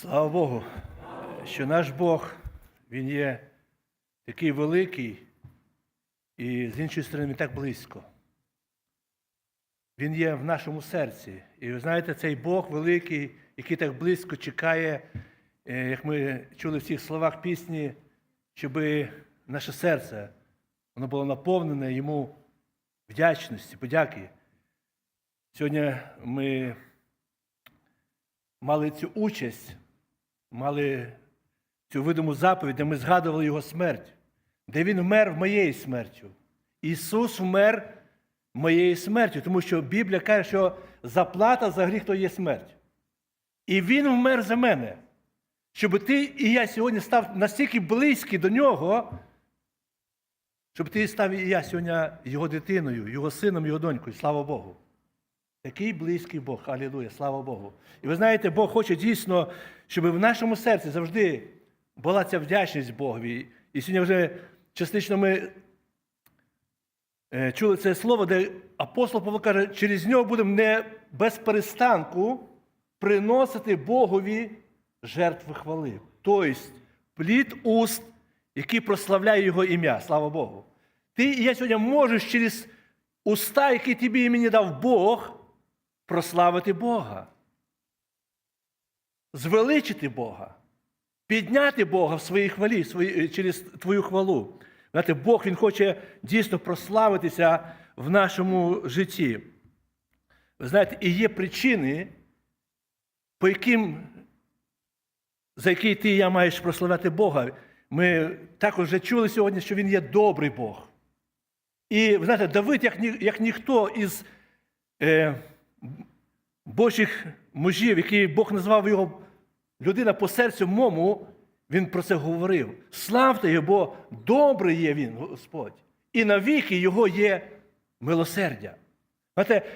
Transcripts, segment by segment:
Слава Богу, що наш Бог, Він є такий великий і з іншої сторони він так близько. Він є в нашому серці. І ви знаєте, цей Бог великий, який так близько чекає, е, як ми чули в цих словах пісні, щоб наше серце воно було наповнене йому вдячності, подяки. Сьогодні ми мали цю участь, мали цю видиму заповідь, де ми згадували його смерть, де він вмер моєю смертю. Ісус вмер моєю смертю, тому що Біблія каже, що заплата за гріх то є смерть. І Він вмер за мене, щоб ти і я сьогодні став настільки близький до нього, щоб ти став і я сьогодні його дитиною, його сином, його донькою. Слава Богу. Такий близький Бог, алілуя, слава Богу. І ви знаєте, Бог хоче дійсно, щоб в нашому серці завжди була ця вдячність Богові. І сьогодні вже частично ми е, чули це слово, де апостол Павло каже, через нього будемо не без перестанку приносити Богові жертви хвали. Тобто плід уст, який прославляє Його ім'я. Слава Богу. Ти і я сьогодні можеш через уста, які тобі і мені дав Бог, прославити Бога, звеличити Бога, підняти Бога в своїй хвалі, в своїй- через твою хвалу. Знаєте, Бог Він хоче дійсно прославитися в нашому житті. Ви знаєте, і є причини, по яким, за які ти і я маєш прославляти Бога. Ми також вже чули сьогодні, що Він є добрий Бог. І ви знаєте, Давид, як, ні, як ніхто із е, Божих мужів, який Бог назвав його людина по серцю мому, він про це говорив. Славте його, бо добрий є він, Господь. І навіки його є милосердя. Знаєте,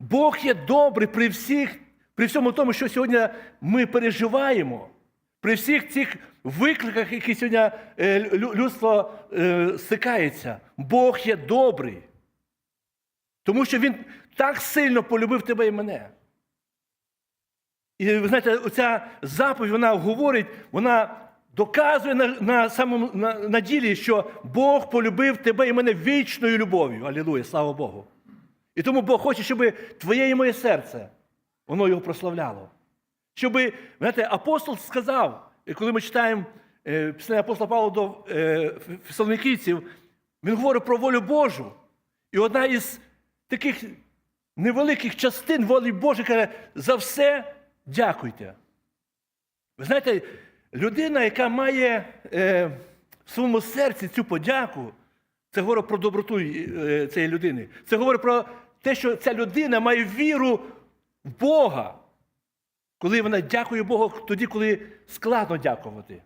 Бог є добрий при всіх, при всьому тому, що сьогодні ми переживаємо, при всіх цих викликах, які сьогодні е, людство е, стикається. Бог є добрий. Тому що Він так сильно полюбив тебе і мене. І ви знаєте, оця заповідь, вона говорить, вона доказує на, на самому на, на ділі, що Бог полюбив тебе і мене вічною любов'ю. Алілуя, слава Богу. І тому Бог хоче, щоб твоє і моє серце, воно його прославляло. Щоб, знаєте, апостол сказав, коли ми читаємо е, після апостола Павла до е, фесалоникійців, він говорить про волю Божу. І одна із таких невеликих частин волі Божої каже, за все дякуйте. Ви знаєте, людина, яка має е, в своєму серці цю подяку, це говорить про доброту е, цієї людини. Це говорить про те, що ця людина має віру в Бога. Коли вона дякує Богу тоді, коли складно дякувати.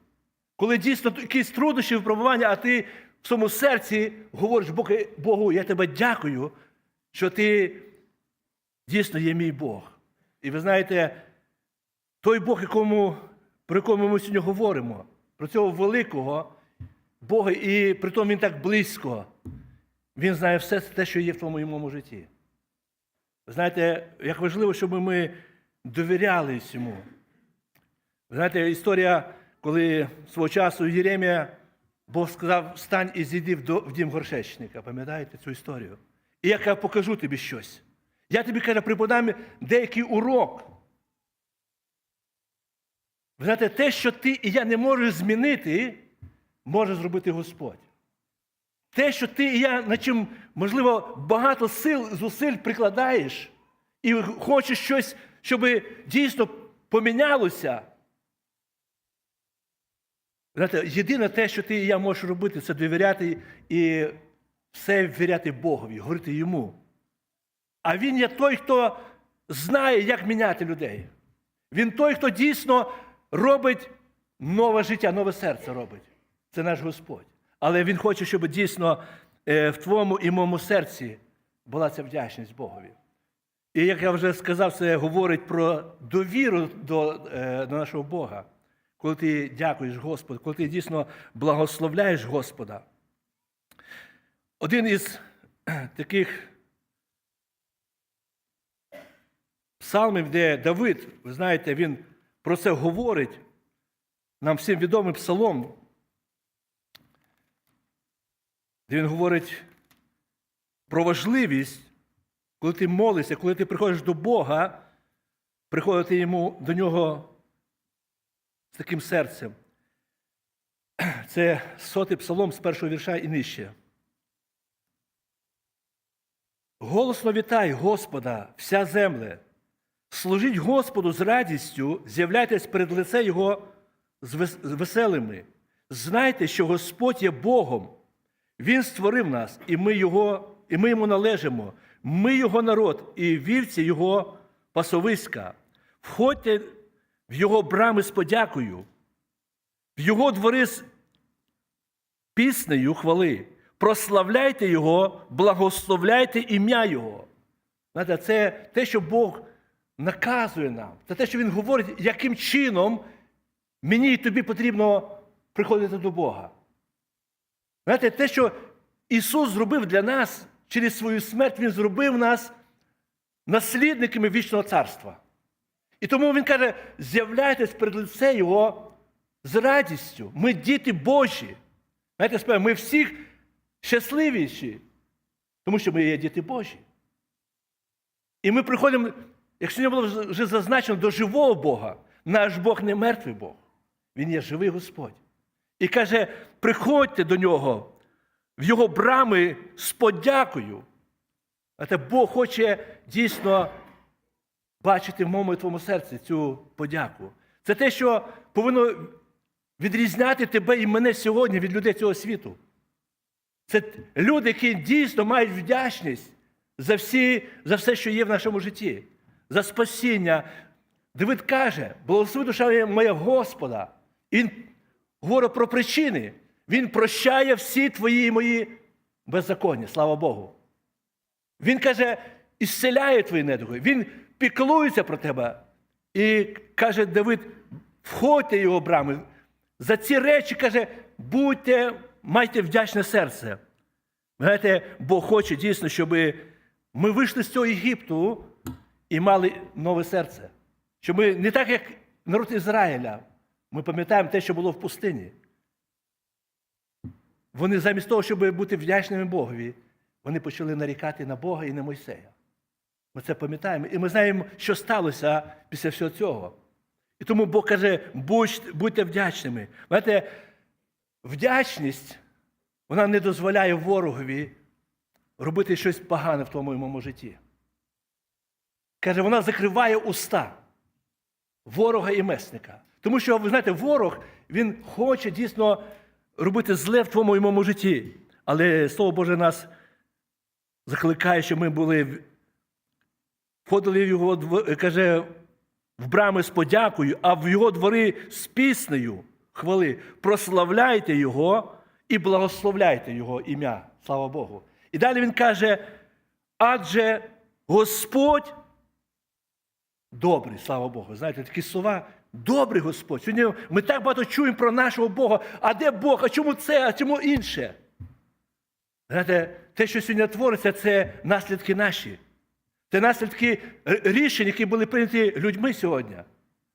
Коли дійсно якісь труднощі випробування, а ти в своєму серці говориш Богу, я тебе дякую, що ти дійсно є мій Бог. І ви знаєте, той Бог, якому, про якому ми сьогодні говоримо, про цього великого Бога, і при тому він так близько, він знає все те, що є в твоєму моєму житті. Ви знаєте, як важливо, щоб ми довіряли йому. Знаєте, історія, коли свого часу Єремія Бог сказав, встань і зійди в дім горшечника. Пам'ятаєте цю історію? І я покажу тобі щось. Я тобі каже, преподам деякий урок. Ви знаєте, те, що ти і я не можеш змінити, може зробити Господь. Те, що ти і я, на чим, можливо, багато сил, зусиль прикладаєш, і хочеш щось, щоб дійсно помінялося. Знаєте, єдине те, що ти і я можеш робити, це довіряти і все ввіряти Богові, говорити йому. А він є той, хто знає, як міняти людей. Він той, хто дійсно робить нове життя, нове серце робить. Це наш Господь. Але Він хоче, щоб дійсно е, в твоєму і моєму серці була ця вдячність Богові. І як я вже сказав, це говорить про довіру до, е, до нашого Бога, коли ти дякуєш Господу, коли ти дійсно благословляєш Господа. Один із таких псалмів, де Давид, ви знаєте, він про це говорить, нам всім відомий псалом, де він говорить про важливість, коли ти молишся, коли ти приходиш до Бога, приходити йому до нього з таким серцем. Це сотий псалом з першого вірша і нижче. Голосно вітай Господа, вся земле. Служіть Господу з радістю, з'являйтесь перед лице Його з веселими. Знайте, що Господь є Богом. Він створив нас, і ми, його, і ми йому належимо. Ми його народ, і вівці Його пасовиська. Входьте в Його брами з подякою, в Його двори з піснею хвали. Прославляйте Його, благословляйте ім'я Його. Знаєте, це те, що Бог наказує нам. Це те, що Він говорить, яким чином мені і тобі потрібно приходити до Бога. Знаєте, те, що Ісус зробив для нас через свою смерть, Він зробив нас наслідниками вічного царства. І тому Він каже: з'являйтесь перед лице Його з радістю. Ми діти Божі. Знаєте, ми всіх щасливіші, тому що ми є діти Божі. І ми приходимо, якщо не було вже зазначено, до живого Бога. Наш Бог не мертвий Бог. Він є живий Господь. І каже: приходьте до нього в його брами з подякою. Знаєте, Бог хоче дійсно бачити в моєму і твоєму серці цю подяку. Це те, що повинно відрізняти тебе і мене сьогодні від людей цього світу. Це люди, які дійсно мають вдячність за, всі, за все, що є в нашому житті, за спасіння. Давид каже, благослови душа моя Господа. І він говорить про причини. Він прощає всі твої і мої беззаконня, слава Богу. Він каже, ісцеляє твої недуги. Він піклується про тебе. І каже Давид, входьте його брами. За ці речі каже, будьте, майте вдячне серце. Знаєте, Бог хоче дійсно, щоб ми вийшли з цього Єгипту і мали нове серце. Щоб ми не так, як народ Ізраїля, ми пам'ятаємо те, що було в пустині. Вони замість того, щоб бути вдячними Богові, вони почали нарікати на Бога і на Мойсея. Ми це пам'ятаємо. І ми знаємо, що сталося після всього цього. І тому Бог каже, будь- будьте вдячними. Знаєте, вдячність, вона не дозволяє ворогові робити щось погане в тому моєму житті. Каже, вона закриває уста ворога і месника. Тому що, ви знаєте, ворог, він хоче дійсно робити зле в твоєму і моєму житті. Але Слово Боже нас закликає, щоб ми були входили в його каже, в брами з подякою, а в його двори з піснею хвали. Прославляйте Його і благословляйте Його ім'я. Слава Богу. І далі він каже: адже Господь добрий, слава Богу. Знаєте, такі слова. Добрий Господь. Сьогодні ми так багато чуємо про нашого Бога. А де Бог? А чому це? А чому інше? Знаєте, те, що сьогодні твориться, це наслідки наші. Це наслідки рішень, які були прийняті людьми сьогодні.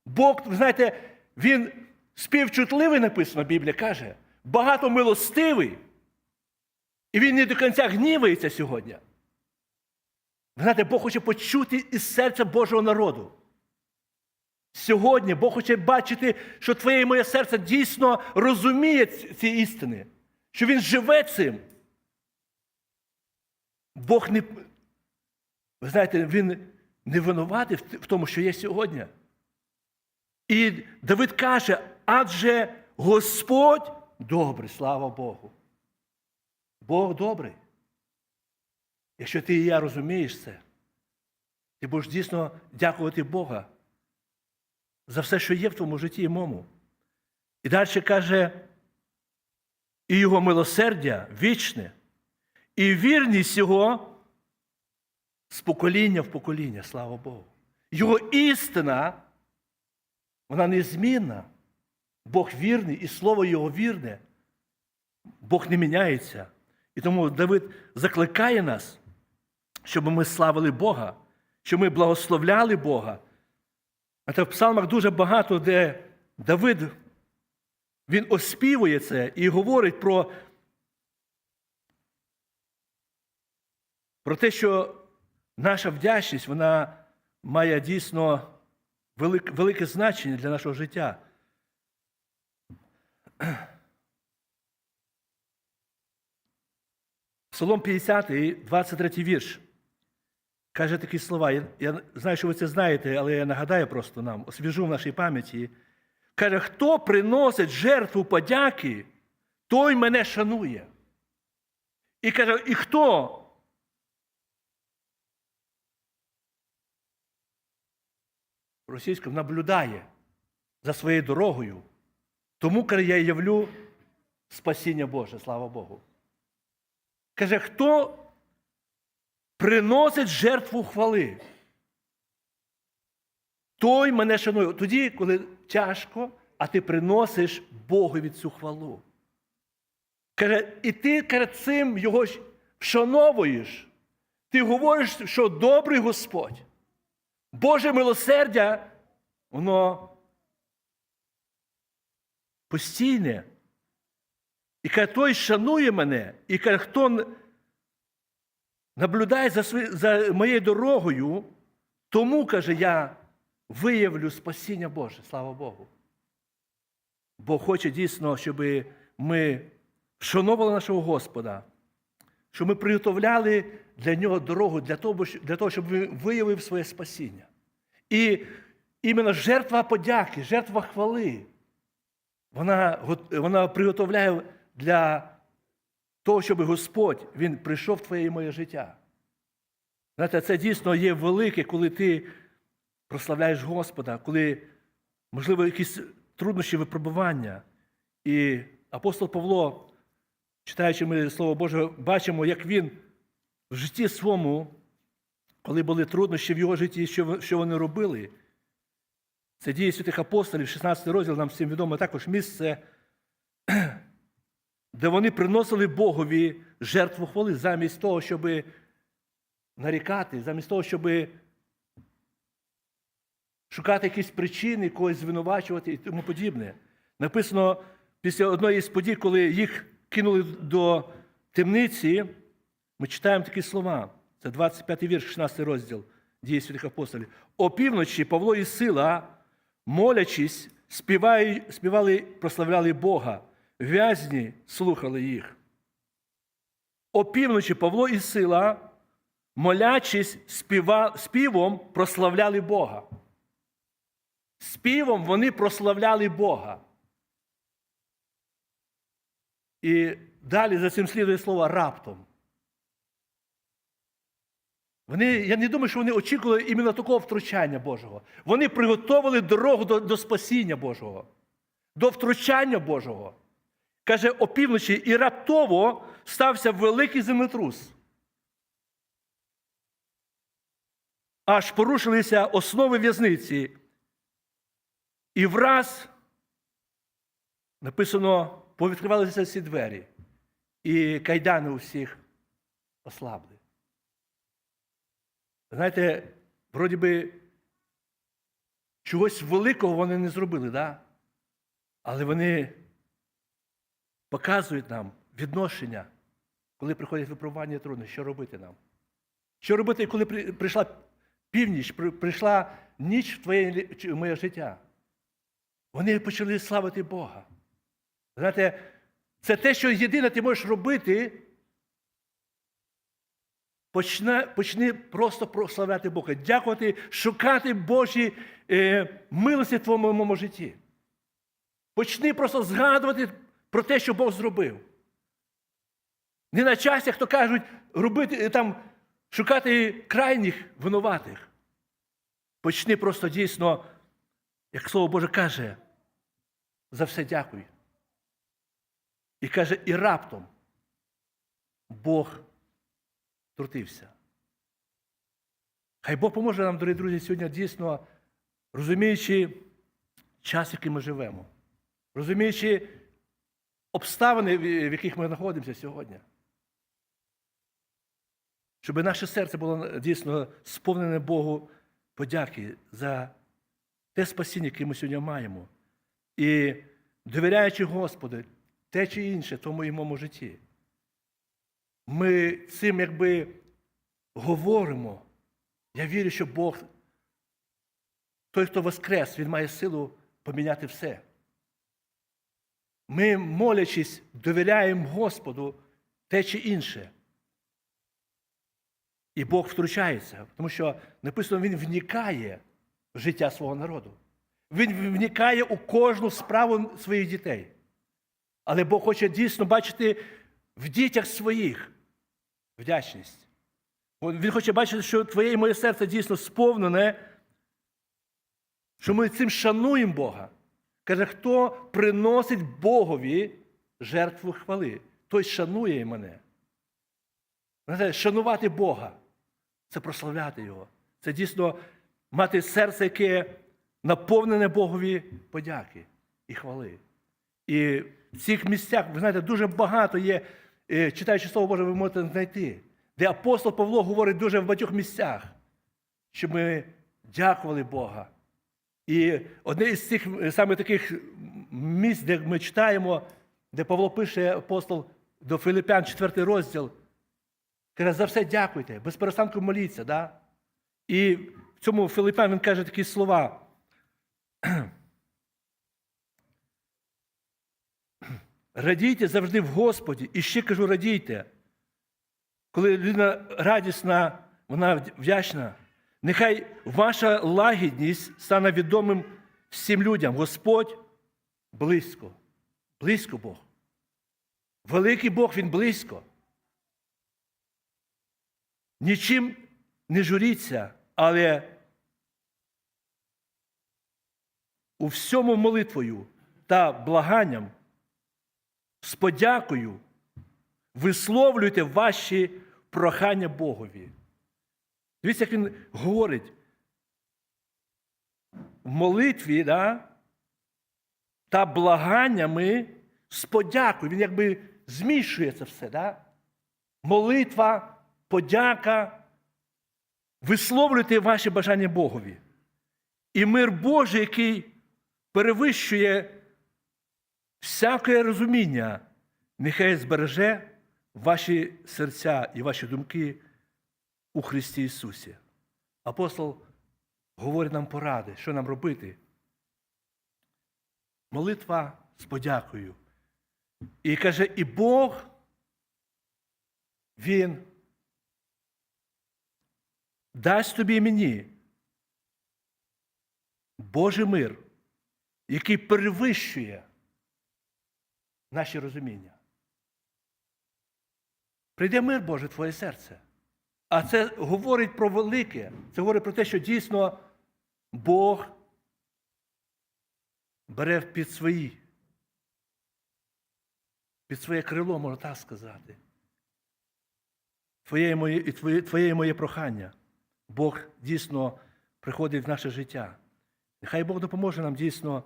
Бог, знаєте, він співчутливий написано, Біблія каже, багато милостивий. І він не до кінця гнівається сьогодні. Ви знаєте, Бог хоче почути із серця Божого народу. Сьогодні Бог хоче бачити, що твоє і моє серце дійсно розуміє ці істини, що Він живе цим. Бог не. Ви знаєте, він не винуватий в тому, що є сьогодні. І Давид каже, адже Господь добрий, слава Богу. Бог добрий. Якщо ти і я розумієш це, ти будеш дійсно дякувати Бога за все, що є в твоєму житті і мому. І далі каже, і його милосердя вічне, і вірність його з покоління в покоління, слава Богу. Його істина, вона незмінна. Бог вірний, і слово Його вірне. Бог не міняється. І тому Давид закликає нас, щоб ми славили Бога, щоб ми благословляли Бога. А в псалмах дуже багато, де Давид він оспівує це і говорить про, про те, що наша вдячність вона має дійсно велик, велике значення для нашого життя. Псалом 50, 23 вірш. Каже такі слова. Я, я знаю, що ви це знаєте, але я нагадаю просто нам, освіжу в нашій пам'яті. Каже, хто приносить жертву подяки, той мене шанує. І каже, і хто? Російською наблюдає за своєю дорогою. Тому каже, я явлю спасіння Боже, слава Богу. Каже, хто приносить жертву хвали? Той мене шанує. Тоді, коли тяжко, а ти приносиш Богові цю хвалу. Каже, і ти каже, цим його вшановуєш. Ти говориш, що добрий Господь. Боже милосердя, воно постійне. І каже, той шанує мене, і каже, хто наблюдає за, свої, за моєю дорогою, тому, каже, я виявлю спасіння Боже, слава Богу. Бог хоче дійсно, щоб ми вшановували нашого Господа, щоб ми приготовляли для нього дорогу для того, для того щоб він виявив своє спасіння. І іменно жертва подяки, жертва хвали, вона, вона приготовляє для того, щоб Господь Він прийшов в твоє і моє життя. Знаєте, це дійсно є велике, коли ти прославляєш Господа, коли, можливо, якісь труднощі випробування. І апостол Павло, читаючи ми Слово Боже, бачимо, як він в житті своєму, коли були труднощі в його житті, що вони робили. Це дії святих апостолів, 16 розділ, нам всім відомо також місце, де вони приносили Богові жертву хвали замість того, щоб нарікати, замість того, щоб шукати якісь причини, когось звинувачувати і тому подібне. Написано після одної з подій, коли їх кинули до темниці, ми читаємо такі слова. Це 25 вірш, 16 розділ дії святих апостолів. О півночі Павло і Сила, молячись, співали, прославляли Бога. В'язні слухали їх. О півночі Павло і Сила, молячись, співа, співом прославляли Бога. Співом вони прославляли Бога. І далі за цим слідує слово раптом. Вони, я не думаю, що вони очікували іменно такого втручання Божого. Вони приготовили дорогу до, до спасіння Божого, до втручання Божого. Каже, опівночі, і раптово стався великий землетрус. Аж порушилися основи в'язниці. І враз написано, повідкривалися всі двері, і кайдани у всіх ослабли. Знаєте, вроді би, чогось великого вони не зробили, да? але вони показують нам відношення, коли приходять випробування трудно, що робити нам. Що робити, коли прийшла північ, прийшла ніч в твоє в моє життя? Вони почали славити Бога. Знаєте, це те, що єдине ти можеш робити. Почни, почни просто прославляти Бога, дякувати, шукати Божі е, милості в твоєму житті. Почни просто згадувати про те, що Бог зробив. Не на часі, як то кажуть, робити е, там, шукати крайніх винуватих. Почни просто дійсно, як Слово Боже каже, за все дякуй. І каже, і раптом Бог трутився. Хай Бог поможе нам, дорогі друзі, сьогодні дійсно, розуміючи час, який ми живемо, розуміючи обставини, в яких ми знаходимося сьогодні. Щоб наше серце було дійсно сповнене Богу подяки за те спасіння, яке ми сьогодні маємо. І довіряючи Господу, те чи інше тому і моєму житті. Ми цим якби говоримо. Я вірю, що Бог, той, хто воскрес, Він має силу поміняти все. Ми, молячись, довіряємо Господу те чи інше. І Бог втручається, тому що написано, Він вникає в життя свого народу. Він вникає у кожну справу своїх дітей. Але Бог хоче дійсно бачити в дітях своїх вдячність. Він хоче бачити, що твоє і моє серце дійсно сповнене, що ми цим шануємо Бога. Каже, хто приносить Богові жертву хвали, той шанує мене. Шанувати Бога це прославляти Його. Це дійсно мати серце, яке наповнене Богові подяки і хвали. І в цих місцях, ви знаєте, дуже багато є, е, читаючи Слово Боже, ви можете знайти, де апостол Павло говорить дуже в багатьох місцях, щоб ми дякували Бога. І одне із цих е, саме таких місць, де ми читаємо, де Павло пише апостол до Филипян, 4 розділ, каже, за все дякуйте, без перестанку моліться. Да? І в цьому Филипян він каже такі слова. Радійте завжди в Господі, і ще кажу, радійте. Коли людина радісна, вона вдячна, нехай ваша лагідність стане відомим всім людям. Господь близько. Близько Бог. Великий Бог, Він близько. Нічим не журіться, але у всьому молитвою та благанням з подякою висловлюйте ваші прохання Богові. Дивіться, як він говорить. В молитві да, та благаннями з подякою. Він якби змішує це все. Да? Молитва, подяка. Висловлюйте ваші бажання Богові. І мир Божий, який перевищує всяке розуміння, нехай збереже ваші серця і ваші думки у Христі Ісусі. Апостол говорить нам поради, що нам робити. Молитва з подякою. І каже, і Бог, Він дасть тобі і мені Божий мир, який перевищує наші розуміння. Прийде мир Божий в твоє серце. А це говорить про велике. Це говорить про те, що дійсно Бог бере під свої, під своє крило, можна так сказати. Твоє і моє, і твоє, твоє і моє прохання. Бог дійсно приходить в наше життя. Нехай Бог допоможе нам дійсно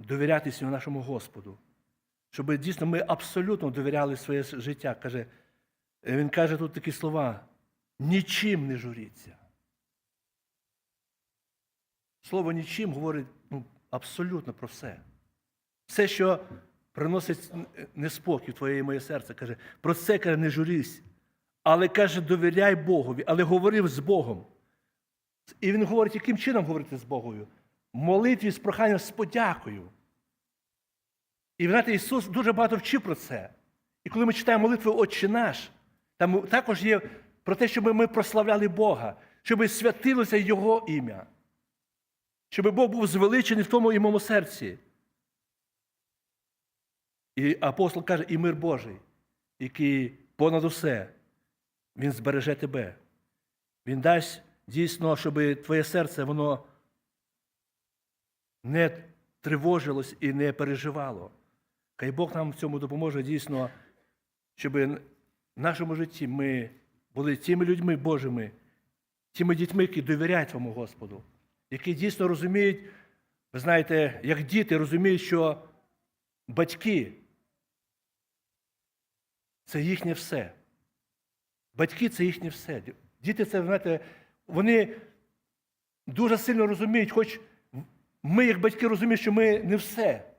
довірятися нашому Господу, щоб дійсно ми абсолютно довіряли своє життя. Каже, він каже тут такі слова: нічим не журіться. Слово нічим говорить ну, абсолютно про все. Все, що приносить неспокій в твоє і моє серце, каже, про це каже, не журись. Але каже, довіряй Богові, але говорив з Богом. І він говорить, яким чином говорити з Богою? Молитві з проханням з подякою. І знаєте, Ісус дуже багато вчив про це. І коли ми читаємо молитву Отче наш, там також є про те, щоб ми прославляли Бога, щоб святилося Його ім'я, щоб Бог був звеличений в тому і моєму серці. І апостол каже, і мир Божий, який понад усе, Він збереже тебе. Він дасть дійсно, щоб твоє серце воно не тривожилось і не переживало. Хай Бог нам в цьому допоможе дійсно, щоб в нашому житті ми були тими людьми Божими, тими дітьми, які довіряють твоєму Господу, які дійсно розуміють, ви знаєте, як діти розуміють, що батьки це їхнє все. Батьки це їхнє все. Діти це, знаєте, вони дуже сильно розуміють, хоч ми, як батьки, розуміємо, що ми не все.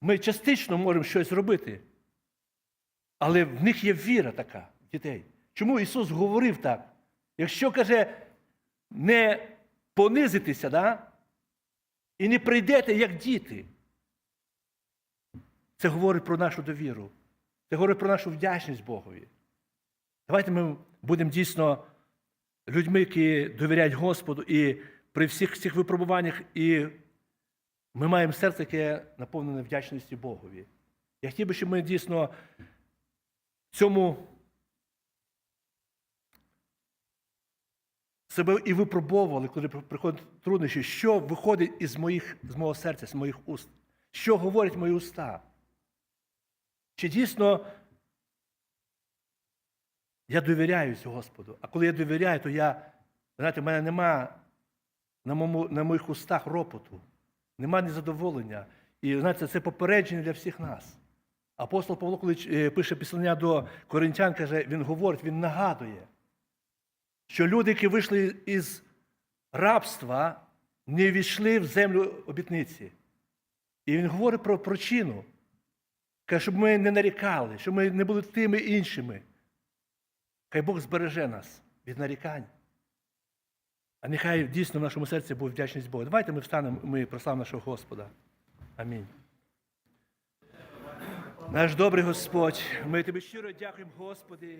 Ми частично можемо щось зробити. Але в них є віра така, дітей. Чому Ісус говорив так? Якщо каже, не понизитися, да? і не прийдете як діти. Це говорить про нашу довіру. Це говорить про нашу вдячність Богові. Давайте ми будемо дійсно людьми, які довіряють Господу, і при всіх цих випробуваннях, і ми маємо серце, яке наповнене вдячністю Богові. Я хотів би, щоб ми дійсно цьому себе і випробовували, коли приходять труднощі, що виходить із, моїх, з мого серця, з моїх уст, що говорять мої уста. Чи дійсно я довіряюсь Господу? А коли я довіряю, то я, знаєте, в мене нема на, моєму, на моїх устах ропоту, нема незадоволення. І знаєте, це попередження для всіх нас. Апостол Павло, коли е, пише післання до коринтян, каже, він говорить, він нагадує, що люди, які вийшли із рабства, не війшли в землю обітниці. І він говорить про причину. Каже, щоб ми не нарікали, щоб ми не були тими іншими. Хай Бог збереже нас від нарікань. А нехай дійсно в нашому серці буде вдячність Богу. Давайте ми встанемо, ми прославимо нашого Господа. Амінь. Наш добрий Господь, ми тобі щиро дякуємо, Господи,